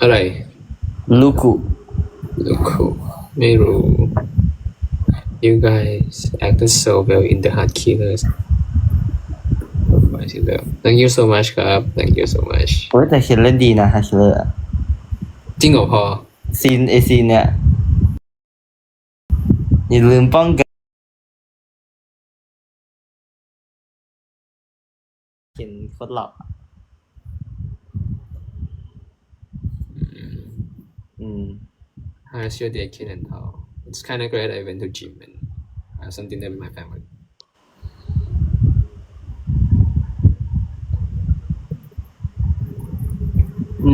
อะไรลูกุลูกคูไม่รู้ you guys acted so well in the Heart Killers ไปสิเลิฟ thank you so much ครับ thank you so much โอ้ยแต่เขียนเล่นดีนะฮัชเลอร์จริงเหรอพอซีนไอซีนเนี่ยอย่าลืมป้องกันเขียนโคตรหลับ อะอืม How's your day, Ken and Tao? It's kind of great. I went to gym and I have something there with my family.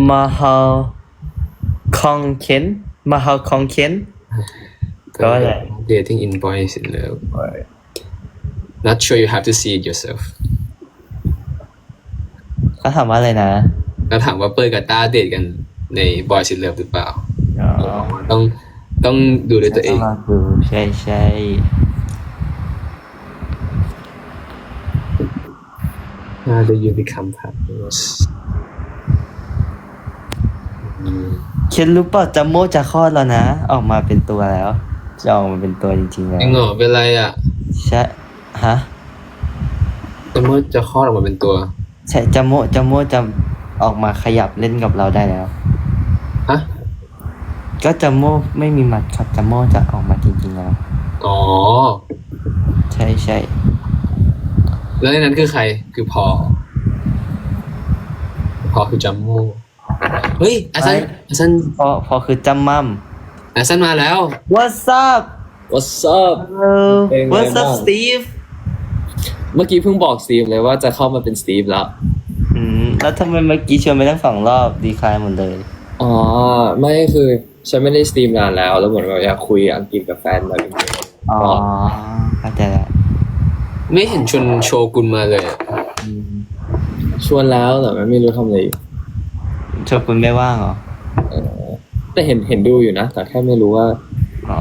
มาฮาคองเคนมาฮาคองเคน ก็แหละ Dating in boys in love. Not sure you have to see it yourself. เขาถามว่าอะไรนะ แล้วถามว่าเปิ้ลกับต้าเดทกัน ใน Boys in Love หรือเปล่าอ๋อต้องต้องดูด้วยตัวเองมาดูใช่ใช่ How do you become partners อืมเคนรู้เปล่าจัมโมจะคลอดแล้วนะ ออกมาเป็นตัวแล้ว จะออกมาเป็นตัวจริงๆแล้วจริงเหรอเป็นไรอะ ใช่ ฮะแต่เมื่อจะคลอดออกมาเป็นตัว ใช่จัมโมจัมโมจะออกมาขยับเล่นกับเราได้แล้ว ฮะ ก็จัมโมไม่มีหมัดครับจัมโมจะออกมาจริงๆแล้ว อ๋อ ใช่ใช่แล้วในนั้นคือใครคือพอ พอคือจัมโม่เฮ้ยอาซันอาซันพอพอคือจัมมัมอาซันมาแล้ว What's up What's up Hello เป็นไง What's up บ้าง Steve เมื่อกี้เพิ่งบอกสตีฟเลยว่าจะเข้ามาเป็นสตีฟแล้ว อืม แล้วทำไมเมื่อกี้ชวนไปทั้งสองรอบดีคลายหมดเลย อ๋อ ไม่คือ ฉันไม่ได้สตรีมนานแล้ว แล้วเหมือนแบบอยากคุยอังกฤษกับแฟนมาจริงอ๋อเข้าใจแล้วไม่เห็นชวนโชกุนมาเลยอะอืมๆชวนแล้วแต่มันไม่รู้ทำอะไรอยู่โชคุณไม่ว่างเหรอเออแต่เห็นเห็นดูอยู่นะ แต่แค่ไม่รู้ว่าอ๋อ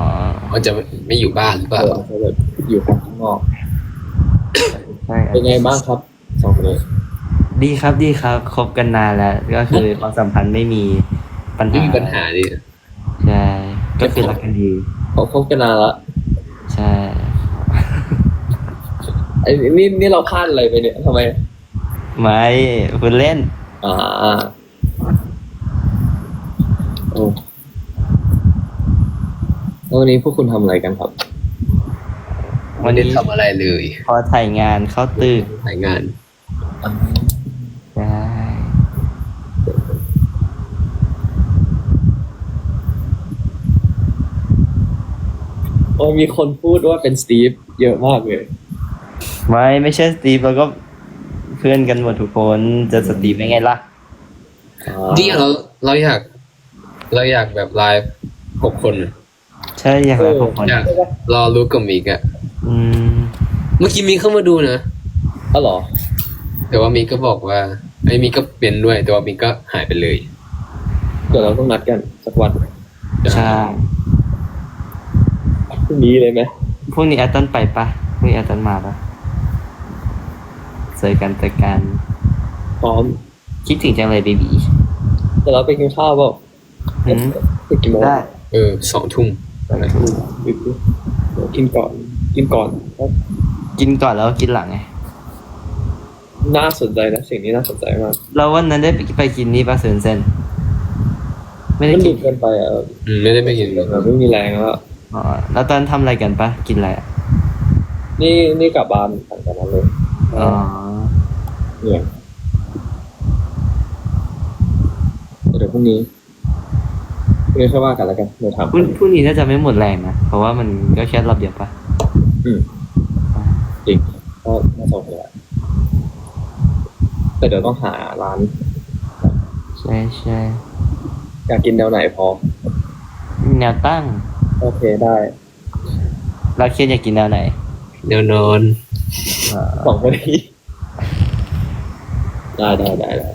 ว่าจะไม่อยู่บ้านหรือเปเอล่าอจะแบบอยู่ข้างนอก ใช่เป็นไงบ้างครับสองคนนี้ดีครับดีครับคบกันนานแล้ว ก็คือความสัมพันธ์ไม่มี ปัญไม่หามีปัญหาดิใช่ก็คือรักกันดี เขาคบกันนานละใช่ไอ้นี่นี่เราพลาดอะไรไปเนี่ยทำไม ไม่พูดเล่น อ่าโอ้แล้ววันนี้พวกคุณทำอะไรกันครับวันไม่ได้นี้ทำอะไรเลย พอถ่ายงานเข้าตึกถ่ายงานใช่ โอ้ย มีคนพูดว่าเป็นสตีฟเยอะมากเลย ไม่ไม่ใช่สตีฟเราก็เพื่อนกันหมดทุกคนจะสตีฟได้ไงล่ะนี่เราเราอยาก เราอยากแบบไลฟ์หกคนอะใช่อยากแบบทุกคนอยากรอรู้กับมิกอะอืมเมื่อกี้มิกเข้ามาดูนะอ๋อเหรอ แต่ว่ามิกก็บอกว่าไอ้มิกก็เป็นด้วยแต่ว่ามิกก็หายไปเลยเดี๋ยวเราต้องนัดกันสักวันใช่พ รุ่งนี้เลยไหมพวกนี้แอตตันไปปะพวกนี้แอตตันมาปะเจอกันเจอกันพร้อม คิดถึงจังเลยเบบีแต่เราไปกินข้าวเปล่าอืมไปกี่โมงได้เออสองทุ่มดึกดิเดี๋ยวกินก่อน กินก่อนกินก่อนแล้วก็กินหลังไง น่าสนใจนะสิ่งนี้น่าสนใจมากเราวันนั้นได้ไปกินนี่ปะเซนเซนไม่ได้มันกิดึนกเกินไปอะอืมไม่ได้ไปกินเราไม่มีแรงแล้ว อ๋อแล้วตอนทำอะไรกันปะกินอะไรอะนี่นี่กลับบ้านหลังจากนั้นเลยอ๋อเหนื่อยเดี๋ยวพรุ่งนี้พรุ่งนี้ค่อยว่ากันแล้วกันเดี๋ยวถามพรุ่งพรุ่งนี้น่าจะไม่หมดแรงนะเพราะว่ามันก็แค่รอบเดียวปะอืมจริงก็น่าสนใจแต่เดี๋ยวต้องหาร้าน ใช่ใช่อยากกินแนวไหนพอ แนวตั้ง โอเคได้เราเคียนอยากกินแนวไหนแนวนอนสองคนนี้ได้ได้ได้ได้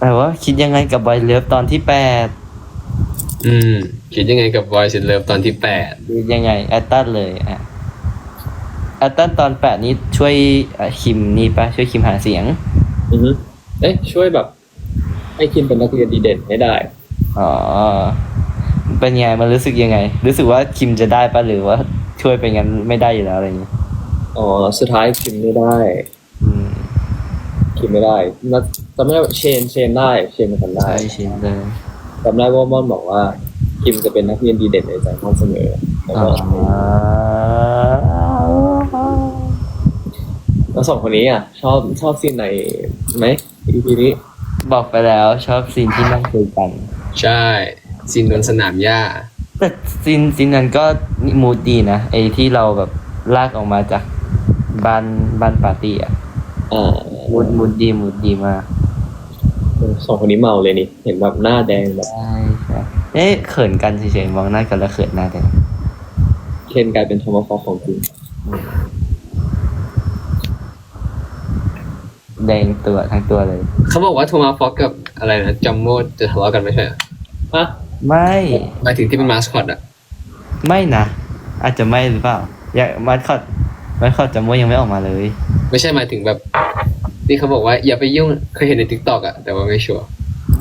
แต่ว่าคิดยังไงกับบอยเลิฟตอนที่แปดอืม คิดยังไงกับ Boys in Love ตอนที่แปดหรือยังไงแอตตันเลยอะแออัตตันตอนแปดนี้ช่วยเอ่อคิมนี่ปะช่วยคิมหาเสียงอือฮึเอ้ยช่วยแบบ ให้คิมเป็นนักเรียนดีเด่นให้ได้ อ๋อ เป็นไงมันรู้สึกยังไง รู้สึกว่าคิมจะได้ปะหรือว่าช่วยไปงั้นไม่ได้อยู่แล้วอะไรอย่างเงี้ยอ๋อ สุดท้ายคิมไม่ได้อืมคิดไม่ได้น่าจำไม่ได้ว่าเชนเชนได้เชนเป็นคนได้ใช่ชินเลยจำได้ว่าม่อนบอกว่าคิมจะเป็นนักเรียนดีเด่นในใจม่อนเสมอแล้วอ๋ก็อแล้วสองคนนี้อะ ชอบชอบซีนไหนไหม EP นี้ บอกไปแล้วชอบซีนที่นั่งคุยกัน ใช่ซินบนสนามหญ้า แต่ซีนซีนนั้นก็มูดดีนะไอ้ที่เราแบบลากออกมาจากบ้านบ้านปาร์ตี้อะอ่ามูดมูดดีมูดดีมากสองคนนี้เมาเลยนี่ เห็นแบบหน้าแดงแบบใช่ใช่เอ๊ะเขินกันเฉยๆมองหน้ากันแล้วเขินหน้ากันเคนกลายเป็นทอมฟอของจริง แดงตัวทั้งตัวเลย เขาบอกว่าโทมาฟ็อกกับอะไรนะจัมโมจะทะเลาะกันไม่ใช่เหรอฮะไม่หมายถึงที่เป็นมาสคอตอะไม่นะอาจจะไม่หรือเปล่าอยากมาคอดมาคอดจำว่ายังไม่ออกมาเลย ไม่ใช่หมายถึงแบบที่เขาบอกว่าอย่าไปยุ่งเคยเห็นในทิกตอกอะแต่ว่าไม่ชัวร์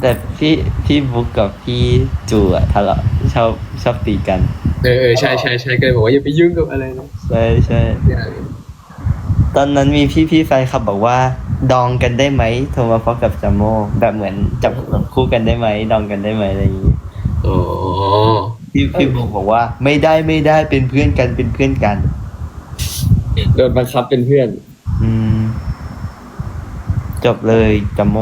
แต่พี่พี่บุ๊กกับพี่จูอะทะเลาะชอบชอบตีกัน เออเออใช่ใช่ใช่ก็เลยบอกว่าอย่าไปยุ่งกับอะไรนะใช่ใช่อย่าตอนนั้นมีพี่พี่ๆแฟนคลับบอกว่า ดองกันได้ไหมโทมาฟอกกับจัมโมแบบเหมือนจับคู่กันได้ไหมดองกันได้ไหมอะไรอย่างนี้อ๋อพี่พี่บุ๊กบอกว่า ไม่ได้ไม่ได้เป็นเพื่อนกันเป็นเพื่อนกันโดนบังคับเป็นเพื่อน อืมจบเลยจัมโม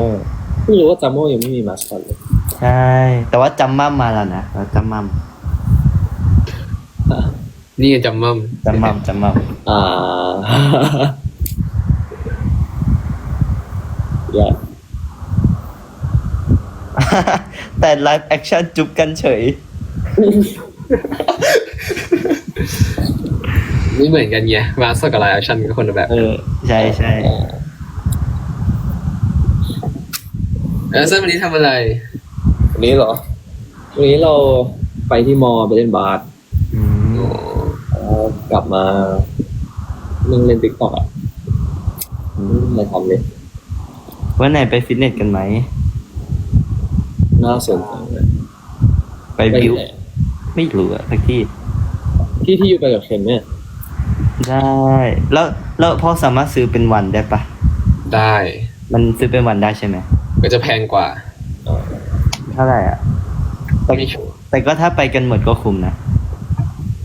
เพิ่งรู้ว่าจามโมยังไม่มีมาสคอตเลยใช่ แต่ว่าจำมั่มมาแล้วนะแล้วจำมั่มนี่ไงจัมมัมจำมั่มจำมั่มอ่า ย่แต่ไลฟ์แอคชั่นจุบกันเฉย ไม่เหมือนกันไงมาสกับไลฟ์แอคชั่นก็คนละแบบเออ ใช่ใช่แล้วเส้นวันนี้ทำอะไร วันนี้เหรอ วันนี้เราไปที่มอไปเล่นบาสแล้วกลับมานั่งเล่นติ๊กต็อกอะไม่ทำเลย วันไหนไปฟิตเนสกันไหม น่าสนใจเลยไปบิวไม่รู้อะสักที่ ที่ที่อยู่ไปกับเคนเนี่ยได้ แล้วแล้วพอสามารถซื้อเป็นวันได้ปะ ได้ มันซื้อเป็นวันได้ใช่ไหม ก็จะแพงกว่าเท่าไหร่อะ แต่ไม่ชัวร์แต่ก็ถ้าไปกันหมดก็คุ้มนะ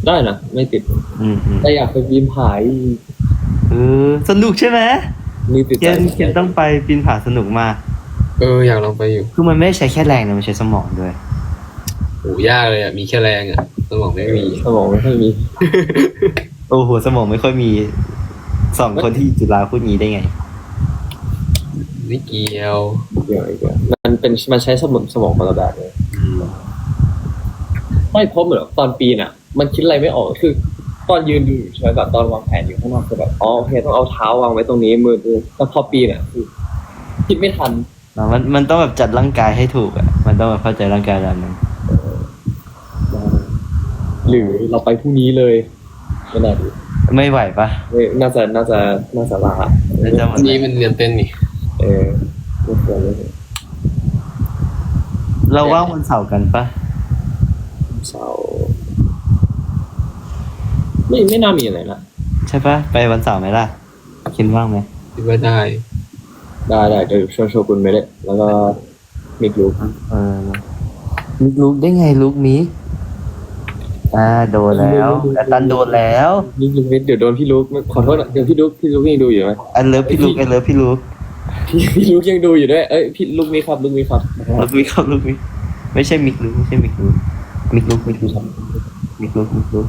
ได้นะ ไม่ติด อืมอืมแต่อยากไปบินผาย เออ สนุกใช่ไหม มีติดเคนเคนต้องไปปีนผาสนุกมากเอออยากลองไปอยู่ คือมันไม่ได้ใช้แค่แรงนะมันใช้สมองด้วยโหยากเลยอะมีแค่แรงอะสมองไม่มีสมองไม่ค่อยมี โอ้โหสมองไม่ค่อยมีสองคนที่อยู่จุฬาพูดงี้ได้ไงไม่เกี่ยวเดี๋ยวอีกแล้วมันเป็นมันใช้สมองสมองคนละแบบเลยไม่เพราะเหมือนตอนปีนอะ มันคิดอะไรไม่ออกคือ ตอนยืนดูอยู่ใช่ไหมแบบตอนวางแผนอยู่ข้างนอกคือแบบอ๋อโอเคต้องเอาเท้าวางไว้ตรงนี้มือแล้วพอปีนอะคือคิดไม่ทันมันมันต้องแบบจัดร่างกายให้ถูกอะ มันต้องแบบเข้าใจร่างกายเรานั้นหรือเราไปพรุ่งนี้เลยไม่น่าดีไม่ไหวปะไม่น่าจะน่าจะน่าจะลาน่าจะหมดนี่มันเรียนเต้นนี่ เออไม่ควรเลยเราว่างวันเสาร์กันปะเสาร์ ไม่ไม่น่ามีอะไรนะใช่ปะไปวันเสาร์ไหมล่ะ คิดว่างไหมคิดว่าได้ ได้ได้เดี๋ยวชวนโชกุนไปเลยแล้วก็มิกลูกเออลุกลุกได้ไงลุกมิกอ่าโดนแล้วแต่ตันโดนแล้วมิกลูกเดี๋ยวโดนพี่ลูกขอโทษนะเดี๋ยวพี่ลูกพี่ลูกยังดูอยู่ไหมอันเลิฟพี่ลุกอันเลิฟพี่ลุกพี่พี่ลูกยังดูอยู่ด้วยเอ้ยพี่ลูกนี้ครับลูกนี้ครับลุกมิกครับลุกมิกไม่ใช่มิกลุกไม่ใช่มิกลุกมิกลุกมิกลุกมิกลุกมิกลุก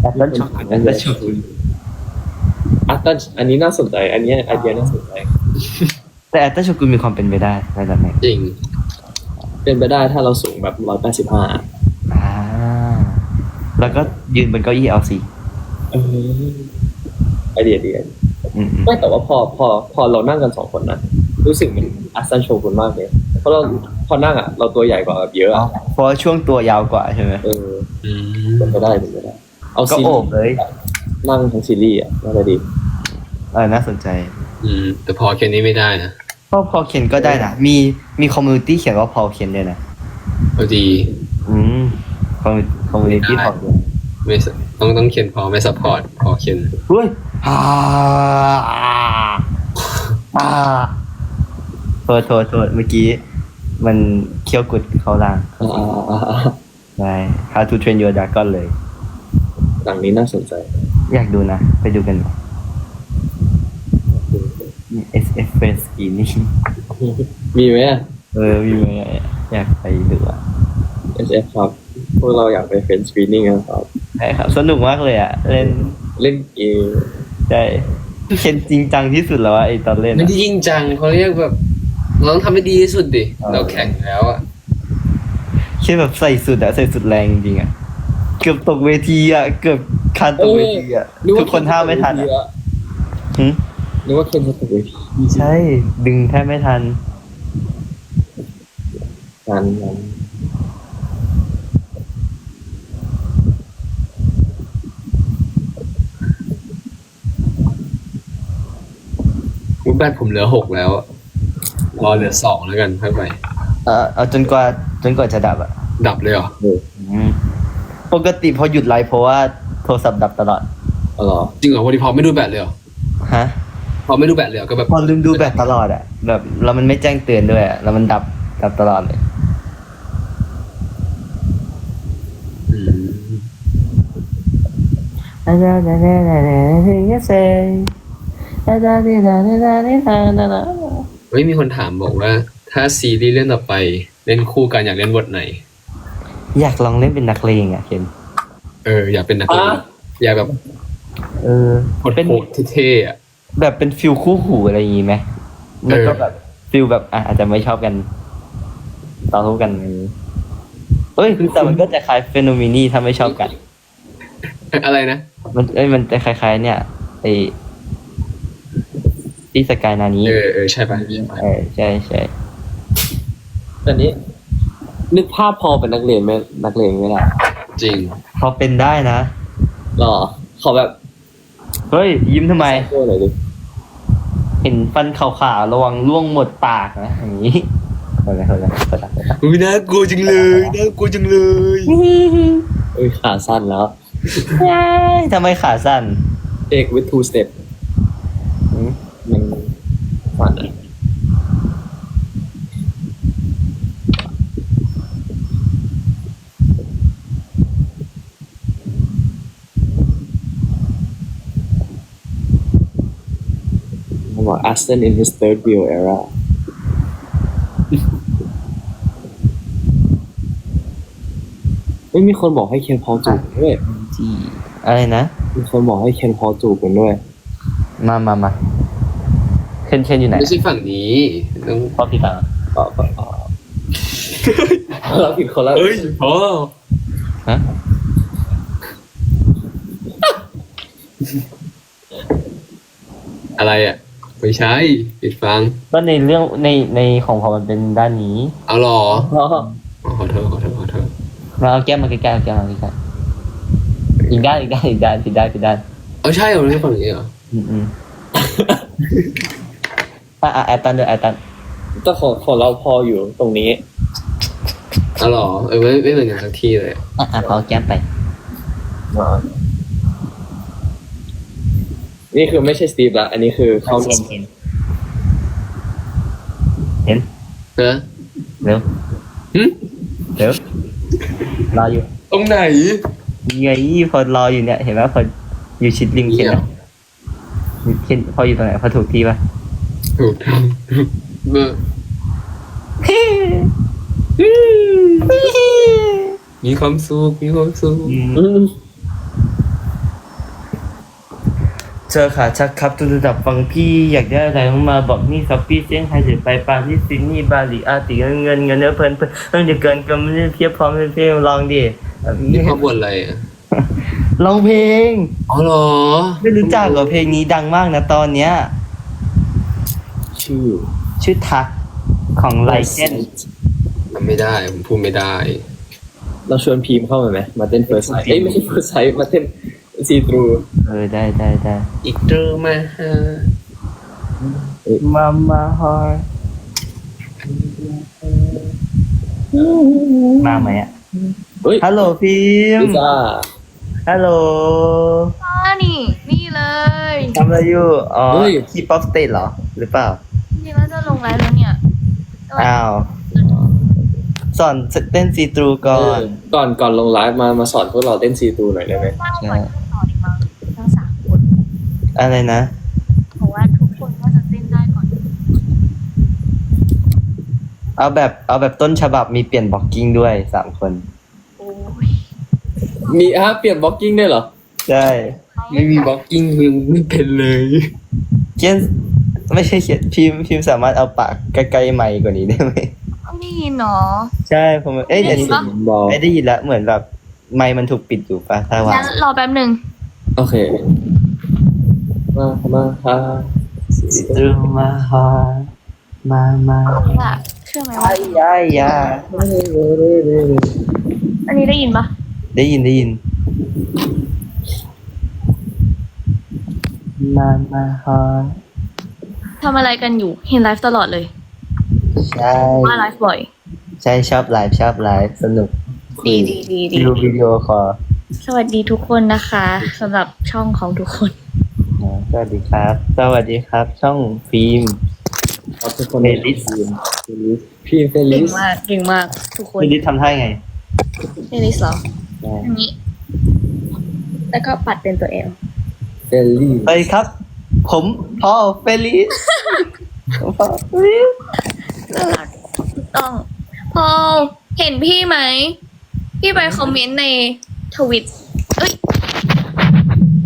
แอดลันช็อตแอดลันช็อตอัตตันอันนี้น่าสนใจ อันนี้ไอเดียน่าสนใจ แต่แอดลันช็อตกุลมีความเป็นไปได้ในตำแหน่งจริง เป็นไปได้ถ้าเราสูงแบบร้อยแปดสิบห้าอ่าแล้วก็ยืนบนเก้าอี้เอาสิเออไอเดียดีอืมไม่แต่ว่าพอพอพอเรานั่งกันสองคนนะรู้สึกเหมันอัสตันโชกุนมากเลยเพราะเราพอนั่งอะ เราตัวใหญ่กว่าแบบเยอะอ๋ออะเพราะว่าช่วงตัวยาวกว่าใช่ไหมเอออืมเป็นไปได้เป็นไปได้ เอาก็ซีโอรีบส์เลย นั่งทั้งซีรีส์อะน่าจะดี เออน่าสนใจอืม แต่พอเคนนี้ไม่ได้นะเพราะพอเขียนก็ได้นะ มีมีคอมมูนิตี้เขียนว่าพอเขียนด้วยนะ พอดีอืมคอมคอมมูนิตี้พอเขียนไม่สต้องต้องเขียนพอไม่ซัพพอร์ตพอเขียนเฮ้ยอ่าอ่าโทษโทษโทษเมื่อกี้ มันเคี้ยวกุดเขาล่างอ่าอ่าอ่าใช่ How to Train Your Dragon เลย หลังนี้น่าสนใจอยากดูนะ ไปดูกัน S F Friends Screening มีไหมอะเออมีไหมอยากไปดูอะ SF ครับ พวกเราอยากไปเฟนสกรีนิ่งกันครับใช่ครับ สนุกมากเลยอะ เล่นเล่นเกมใช่เคนจริงจังที่สุดแล้วอะไอตอนเล่นไม่อะได้ยิ่งจังเขาเรียกแบบเราต้องทำให้ดีที่สุดดิเออเราแข่งแล้วอะเคนแบบใส่สุดอะใส่สุดแรงจริงๆอะ เกือบตกเวทีอะเกือบคานตกเวทีอะทุกคนห้ามไม่ทันอะหึนึกว่าเคนจะตกเวทีใช่ ดึงแทบไม่ทันงานงานมุกแบตผมเหลือหกแล้วอะรอเหลือสองแล้วกันค่อยไป เออเอาจนกว่าจนกว่าจะดับอะดับเลยเหรอเออ ปกติพอหยุดไลฟ์เพราะว่าโทรศัพท์ดับตลอดเอาเหรอจริงเหรอวันนี้พอไม่ดูแบตเลยเหรอฮะพอไม่ดูแบตเลยเหรอก็แบบพอลืมดูแบตตลอดอะแบบแล้วมันไม่แจ้งเตือนด้วยอะแล้วมันดับดับตลอดเลย อืมเฮ้ยมีคนถามบอกว่า ถ้าซีรีส์เรื่องต่อไป เล่นคู่กันอยากเล่นบทไหน อยากลองเล่นเป็นนักเลงอะเคนเอออยากเป็นนักเรียนอะอยากแบบเออโหดเป็นโหดเท่ๆอะแบบเป็นฟิลคู่หูอะไรอย่างงี้ไหมแล้วก็เออแบบฟิลแบบอะอาจจะไม่ชอบกันต่อสู้กันอะไรอย่างงี้เอ้ยแต่มันก็จะคล้ายเฟโนมินีถ้าไม่ชอบกัน อะไรนะมันเอ้ยมันจะคล้ายๆ เนี่ยไอที่สกายนานี้เออเออใช่ป่ะใช่ป่ะเออใช่ใช่แต่นี้นึ กภาพพอเป็นนักเรียนไหมนักเรียนไหมล่ะจริงพอเป็นได้นะหรอขอแบบเฮ้ย ยิ้มทำไมโอ้หน่อยดิเห็นฟันขาวๆระวังล่วงหมดปากนะอย่างนี้เฮ้ยเฮ้ยเฮ้ยเฮ้ยเฮ้ยอุ้ยน่ากลัวจังเลยน่ากลัวจังเลยเอ้ยขาสั้นแล้ว เฮ้ยทำไมขาสั้นเอก with two step อืมมันฝันอะ เขาบอก Aston in his third wheel era ไม่มีคนบอกให้เคนพอลจูบกันด้วย จีอะไรนะ มีคนบอกให้เคนพอลจูบกันด้วย มามามาเคนเคนอยู่ไหนไม่ใช่ฝั่งนี้ต้อง พ่อพี่ตังต่อต่อต่อเราผิดคนละเอ้ยพอฮะอะไรอะ ไม่ใช่ปิดฟัง ก็ในเรื่องในในของพอมันเป็นด้านนี้เอาหรออ๋ออ๋อขอโทษขอโทษขอโทษมาเอาแก้มมาใกล้ๆเอาแก้มมาใกล้ๆอีกด้านอีกด้านอีกด้านผิดด้านผิดด้านเอาใช่เหรอไม่ใช่ฝั่งนี้เหรออืมอืมอะอะแอตตันด้วยแอตตันแต่ของของเราพออยู่ตรงนี้ เอาหรอเออไม่ไม่เหมือนกันสักที่เลยอะอะพอเอาแก้มไป นี่คือไม่ใช่สตีฟละอันนี้คือเขาเคนเคนเห็นนะเร็วหึเร็วรออยู่ตรงไหนยังไงพอรออยู่เนี่ย เห็นไหมพออยู่ชิดริมเคนเนี่ยอะเคนพออยู่ตรงไหนพอถูกที่ปะถูกต้องเมื่อมีความสุขมีความสุข อืม เจอขาชักครับตุระดับฟังพี่อยากได้อะไรต้องมาบอกนี่ซับปี้เซี่ยงไฮ้หรือไปปารีสซิดนีย์บาหลีอาติเงินเงินเงินเนื้อเพลินเพลินต้องจะเกินก็ไม่ได้เพียบพร้อมเพียบลองดินี่ความบ่นอะไรอะลองเพลงอ๋อเหรอไม่รู้จักเหรอเพลงนี้ดังมากนะตอนเนี้ย ชื่อ ชื่อทักของไลเจนทำไม่ได้ ผมพูดไม่ได้ เราชวนพีมเข้ามาไหมมาเต้นเฟิร์สไซเอ้ยไม่ใช่เฟิร์สไซมาเต้น ซีทรูเออได้ได้ได้อีกเดิมมาฮะมามาฮอร์มาไหมอะเฮ้ยฮัลโหลพิมลิซ่าฮัลโหลอ่านี่ นี่เลยทำอะไรอยู่ อ๋อคีป๊อปสเตทเหรอ หรือเปล่าจริงๆแล้วจะลงไลฟ์แล้วเนี่ยแต่ว่าอ้าวสอนเต้นซีตรูก่อนเก่อนก่อนลงไลฟ์มามาสอนพวกเราเต้นซีทรูหน่อยได้ไหมว่าก่อนต่อดีมั้งทั้งสามคน อะไรนะเพราะว่าทุกคนก็จะเต้นได้ก่อน เอาแบบเอาแบบต้นฉบับมีเปลี่ยนบล็อกกิ้งด้วยสามคน โอ้ยมีฮะเปลี่ยนบล็อกกิ้งได้วยเหรอ ใช่ไม่มีบล็อกกิ้งมือไม่เป็นเลยเขียนไม่ใช่เขียนพิมพ์พิมพ์สามารถเอาปากใกล้ๆไมค์กว่านี้ได้ไหมเอาได้ยินเนาะใช่ผมเอ้ยอันนี้ได้ยินปะบอลไม่ได้ยินละเหมือนแบบไมค์มันถูกปิดอยู่ปะถ้าว่างั้นรอแป๊บหนึ่งโอเค มามาฮะซีตรูมาฮอร์มามาว่าเชื่อไหมว่าไอ้ยายยาอันนี้ได้ยินปะได้ยินได้ยิน มามาฮอร์ทำอะไรกันอยู่ เห็นไลฟ์ตลอดเลยใช่ว่าไลฟ์บ่อย ใช่ชอบไลฟ์ชอบไลฟ์สนุกดีดีดีดีดูวิดีโอคอลสวัสดีทุกคนนะคะสำหรับช่องของทุกคนนะ สวัสดีครับ สวัสดีครับ ช่องฟิล์มครับทุกคนเฟลิสพี่เฟลิเก่งสมากเก่งมากทุกคนพี่ลิศทำท่าไงเอลิสเหรอใช่อันนี้ แล้วก็ปัดเป็นตัวเอลเฟลิสสวัสดีครับ ผมพอเฟลิสผมพอเฟลิสน่ารักถูกต้องพอเห็นพี่ไหม พี่ไปคอมเมนต์ในทวิตเอ้ย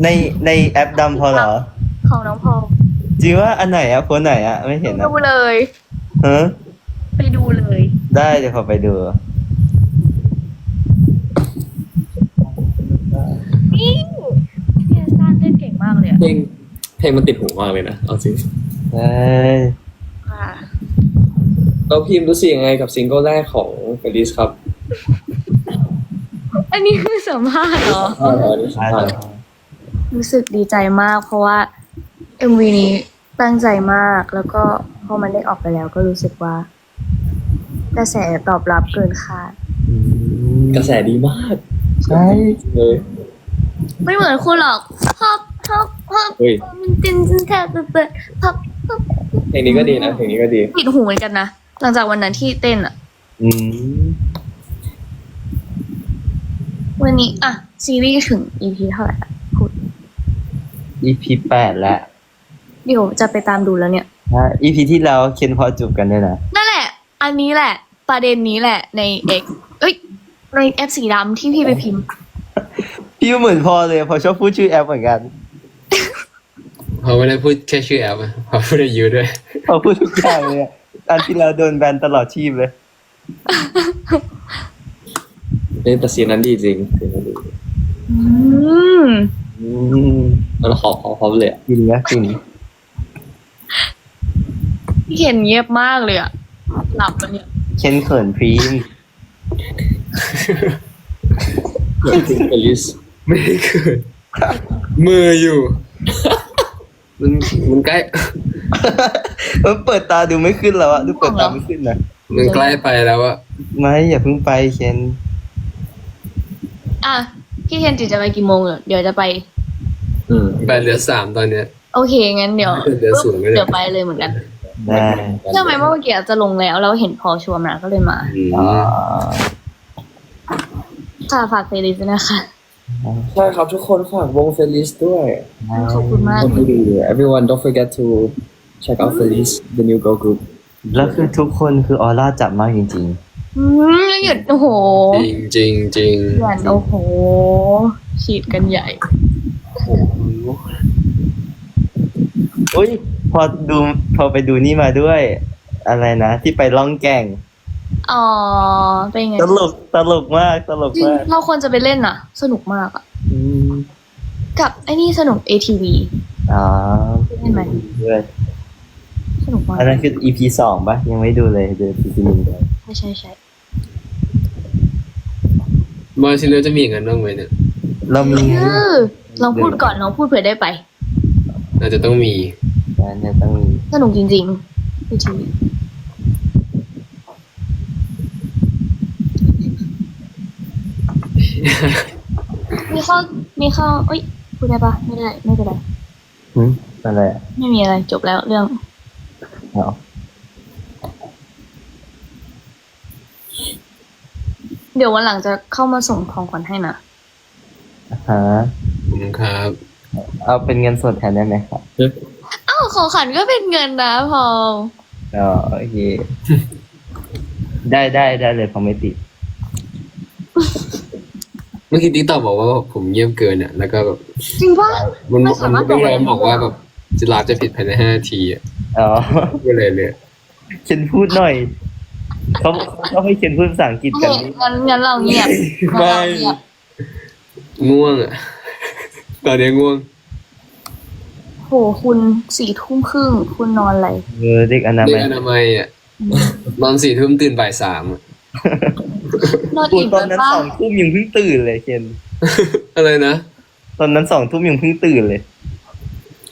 ในในแอปดำพอเหรอ ของน้องพอจริงว่าอันไหนอะโพสต์ไหนอะไม่เห็นอะดูเลย ฮะไปดูเลย ได้เดี๋ยวขอไปดู นี่พี่แอสตันเต้นเก่งมากเลยอะเพลงเพลงมันติดหูมากเลยนะเอาจริงใช่ค่ะเราพิมพ์รู้สึกยังไงกับซิงเกิลแรกของเฟลิสครับอันนี้คือสัมภาษณ์เหรออ่าอันนี้ใช่อ่ารู้สึกดีใจมากเพราะว่า MV นี้ตั้งใจมากแล้วก็พอมันได้ออกไปแล้วก็รู้สึกว่ากระแสตอบรับเกินคาดอืมกระแสดีมากใช่เลยไม่เหมือนคุณหรอกพับพับพับเฮ้ยมันจินจินแทบเปิดพับพับเพลงนี้ก็ดีนะเพลงนี้ก็ดีปิดหูเหมือนกันนะหลังจากวันนั้นที่เต้นอะอืมวันนี้อะซีรีส์ถึง EP เท่าไหร่ละพูด EP แปดแล้ว เดี๋ยวจะไปตามดูแล้วเนี่ยนะ EP ที่แล้วเคนพอจูบกันด้วยนะนั่นแหละ อันนี้แหละ ประเด็นนี้แหละใน X เอ้ย ในแอปสีดำที่พี่ไปพิมพ์ พี่ก็เหมือนพอเลยพอชอบพูดชื่อแอปเหมือนกันเขาไม่ได้พูดแค่ชื่อแอปอะเขาพูดได้เยอะด้วย พอพูดทุกอย่างเลยอะอันที่เราโดนแบนตลอดชีพเลยเล่นแต่ซีนนั้นดีจริงซีนนั้นดีอืม อืมมันขอขอพร้อมเลยอะ จริงนะจริง พี่เขียนเงียบมากเลยอะหลับแล้วเนี่ยเคนเขินพรีมจริงเฟลิสไม่ได้เกิดมืออยู่ มันมันใกล้ มันเปิดตาดูไม่ขึ้นแล้วอะดูเปิดตาไม่ขึ้นนะมันใกล้ไปแล้วอะไม่อย่าเพิ่งไปเคนอะพี่เคนจิจะไปกี่โมงเหรอเดี๋ยวจะไป อืมไปเหลือสามตอนเนี้ย โอเคงั้นเดี๋ยว เดี๋ยวศูนย์ไม่ได้เดี๋ยวไปเลยเหมือนกัน ได้เชื่อไหมว่าเมื่อกี้จะลงแล้วเราเห็นพอชวนมาก็เลยมาอ๋อค่ะฝากเพลย์ลิสต์ด้วยนะคะ ใช่ครับทุกคนฝากวงเฟลิสด้วยขอบคุณมากคนที่ดี everyone don't forget to check out Feliz the new girl group แล้วคือทุกคนคือออร่าจับมากจริงอืมหยุดโอ้โห จริงจริงจริงหยันโอ้โหฉีดกันใหญ่ๆ อุ้ยพอดูพอไปดูนี่มาด้วย อะไรนะ ที่ไปล่องแก่ง อ๋อ เป็นไง ตลกตลกมากตลกจริงมากเราควรจะไปเล่นอะ สนุกมากอะ อืมกับไอ้นี่สนุก ATV อ๋อเห็นไหมด้วยสนุกมากอันนั้นคือ EP สองปะยังไม่ดูเลยดู EP หนึ่งเลยใช่ใช่ใช่มอร์ซิเลอร์จะมีอย่างนั้นบ้างไหมเนี่ยเรามีเออลองพูดก่อนลองพูดเผื่อได้ไปน่าจะต้องมี งานเนี่ยต้องมีสนุกจริงๆดูทีวีมีข้อมีข้อเอ้ยพูดได้ปะไม่ได้ไม่เป็นไรหึอะไรอะไม่มีอะไรจบแล้วเรื่องเอาเดี๋ยววันหลังจะเข้ามาส่งของขวัญให้นะฮะขอบคุณครับ เอาเป็นเงินสดแทนได้ไหมครับอ้าว ของขวัญก็เป็นเงินนะพออ๋อโอเค ได้ได้ได้เลยผมไม่ติด เมื่อกี้ติ๊กต็อกบอกว่าผมเยี่ยมเกินอะ แล้วก็แบบจริงปะมันไม่มัสานมารถไม่ได้บอกอะไรได้ บอกว่าแบบจะลาจะผิดภายในห้านาทีอะอ๋อ ก็เลยเลยเคนพูดหน่อย เขาเขาให้เคนพูดภาษาอังกฤษโอกันเคงั้นงั้นเราเงียบงั้นเราเงียบ ง่วงอะ ตอนนี้ง่วงโหคุณสี่ทุ่มครึ่งคุณนอนอะไรเออเด็กอนาเด็มักยอนามัยอะนอนสี่ทุ่มตื่นบ่ายสามอะนอนพูดอิ่มตอนเลยนั้นปะสองทุ่มยังเพิ่งตื่นเลยเคนอะไรนะ ตอนนั้นสองทุ่มยังเพิ่งตื่นเลย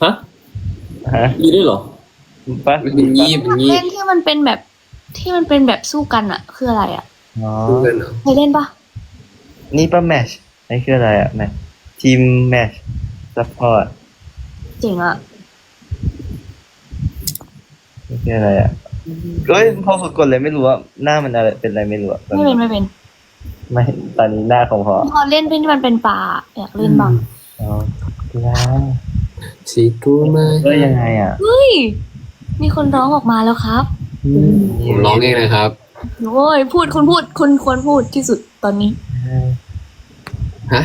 ฮะฮะมีด้วยเหรอ ปะมันงีบมันงีเล่บนที่มันเป็นแบบที่มันเป็นแบบสู้กันอะคืออะไรอะอ๋อดูกันเหรอเคยเล่นปะนี่ปะแมชนี่คืออะไรอะแมชทีมแมชซัพพอร์ต เจ๋งอะนี่คืออะไรอะเฮ้ยพอฝึกกดเลยไม่รู้ว่าหน้ามันอะไรเป็นอะไรไม่รู้อะไม่เป็นไม่เป็นไม่ตอนนี้หน้าของพอพอเล่นเป็นที่มันเป็นป่าอยากเล่นบ้างอ๋อแล้วสีกูมาเอ้ยยังไงอะเฮ้ยมีคนร้องออกมาแล้วครับผมร้องเองนะครับโอ้ยพูดคุณพูดคุณควรพูดที่สุดตอนนี้ ฮะ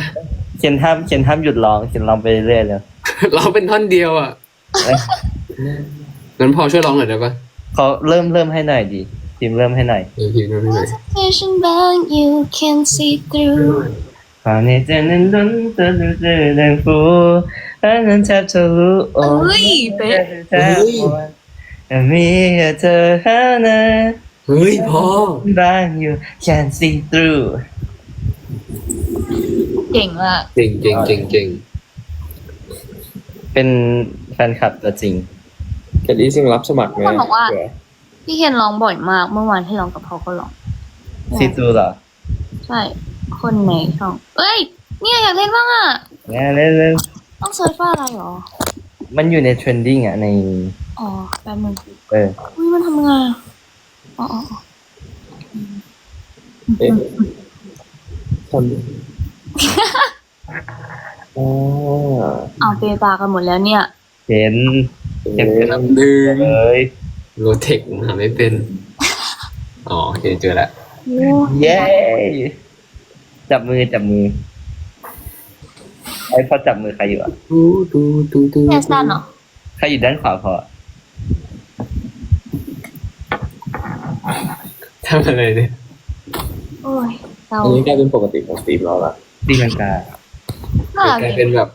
เขียนห้ามเขียนห้ามหยุดร้องเขียนร้องไปเรื่อยๆเลย ร้องเป็นท่อนเดียวอะเอ้ยงั้นพอช่วยร้องหน่อยได้ปะเขาเริ่มเริ่มให้หน่อยดิทีมเริ่มให้หน่อยเดี๋ยวพิมพ์ไม่หน่อย Station bang you can see through ฝันในใจนั้นล้นเธอเธอแดงฟูอันนั้นแทบทะลุโอ้เฮ้ยเป๊ะ แทบแต่มีแค่เธอเท่านั้น เฮ้ยพอบางอยู่ can see through เก่งมาก เก่งเก่งเก่งเก่ง เป็นแฟนคลับตัวจริง แคดดี้ซึ่งรับสมัครไหมคนบอกว่า เผื่อพี่เคนร้องบ่อยมาก เมื่อวานที่ร้องกับเขาก็ร้อง see through เหรอใช่ คนในช่อง เอ้ย เนี่ยอยากเล่นบ้างอะแน่เล่นเล่นต้องเซิร์ชว่าอะไรหรอ มันอยู่ใน trending อะใน อ๋อแป๊บนึงเออ อุ้ยมันทำงานอ๋ออ๋ออ๋อเอ๊ะทำ อ๋อเอาเปตากันหมดแล้วเนี่ย เห็นเก็บเป็นลำหนึ่งเลยโรเทคผมหาไม่เป็น อ๋อโอเคเจอแล้วโอ้เย้จับมือจับมือไอ้พอจับมือใครอยู่อะดูดูดูดูแคสตันเหรอใครอยู่ด้านขวาพอทำอะไรเนี่ยโอ้ยเราอันนี้กลายเป็นปกติของสตีฟเราละตีลังกา น่ารักกลายดีเป็นแบบ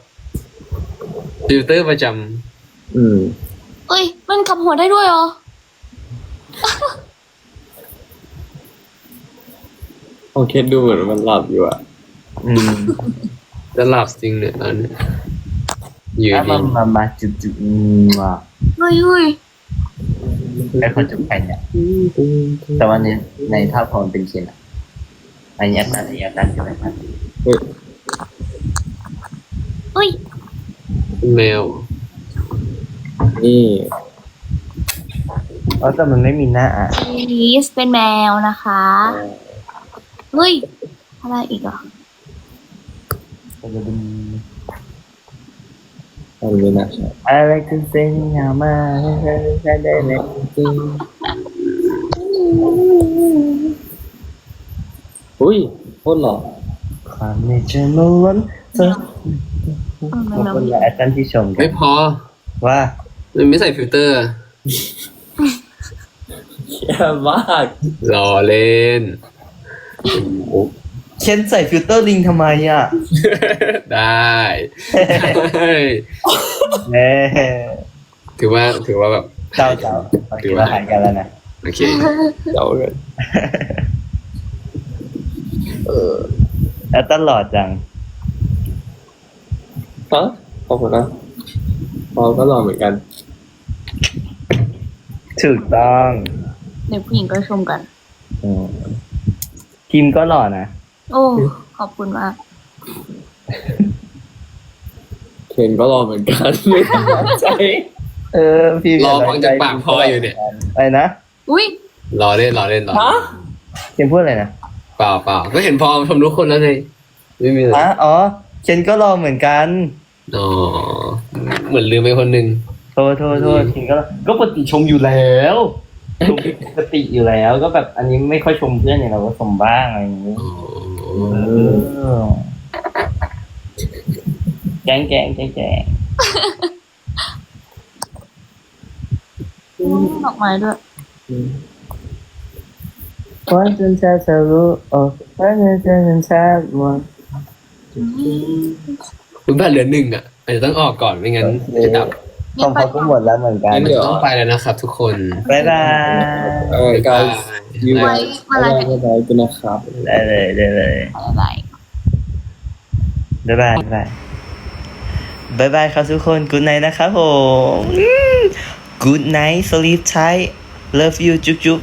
ฟิลเตอร์ประจอืม เอ้ย มันขับหัวได้ด้วยเหรอ โอเคดูเหมือนมันหลับอยู่อะอืมำจะหลับจริงเนี่ยตอนนี้อยู่อะดีมามามาจุบจุบอืมว่ะเฮ้ยเฮ้ยไอ้คนจุบใครเนี่ย แต่ว่าในในภาพพอมันเป็นเคนอะอันนี้อันนั้นอันนี้อันนั้นใช่ไหมครับเฮ้ย เฮ้ย แมว นี่อ๋อแต่มันไม่มีหน้าอะลีสเป็นแมวนะคะ เฮ้ย อะไรอีกอะทำเลยนะใช่อะไรคือเส้นยาวมากใช่ได้เลยอุ้ยโคตรหล่อความในใจมันล้นเธออืม ขอบแมวคุณหลายท่านที่ชมกัไม่นพอ ว่ามันไม่ใส่ฟิลเตอร์แย่มากรอเล่นโอ้เคนใส่ฟิลเตอร์ลิงทำไมอะได้ได้เน่ถือว่าถือว่าแบบเจ้าเจ้าโอเคเราหายกันแล้วนะโอเคเจ้าเลยแล้วตลอดจังต ฮะขอบคุณนะพอก็รอเหมือนกัน ถูกต้องเด็กผู้หญิงก็ชมกัน อืมทีมก็หล่อนะ โอ้ ขอบคุณมาก เคนก็รอเหมือนกันไม่ต้องน้อยใจ เออ พี่รอฟังจากปากพ่ออยู่เนี่ย อะไรนะอุ้ยรอเล่นรอเล่นรอฮะเคนพูดอะไรนะเปล่าเปล่าก็เห็นพอชมทุกคนแล้วไงไม่มีอะไรอะอ๋อเคนก็รอเหมือนกัน อ๋อเหมือนลืมไปคนหนึ่งโทษโทษโทษเคนก็ก็ปกติชมอยู่แล้วชมปกติอยู่แล้ว ก็แบบอันนี้ไม่ค่อยชมเพื่อนอย่างเราก็ชมบ้างอะไรอย่างนี้อ๋อเออแกล้งแกล้งแกล้งแกล้งดอกไม้ด้วยวันจนเธอจะรู้โอ้วันจนเธอจะแทบหมด คุณบ้านเหลือหนึ่งอะอาจจะต้องออกก่อนไม่งั้นจะดับของเขาก็หมดแล้วเหมือนกันงั้นเดี๋ยวต้องไปแล้วนะครับ ทุกคนบ๊ายบายเออ guys ยูไว้มาลายบ๊ายบายกันนะครับได้เลยได้เลยอะไรบ๊ายบายบ๊ายบายบ๊ายบายครับทุกคน good night นะครับผม good night sleep tight love you จุ๊บจุ๊บ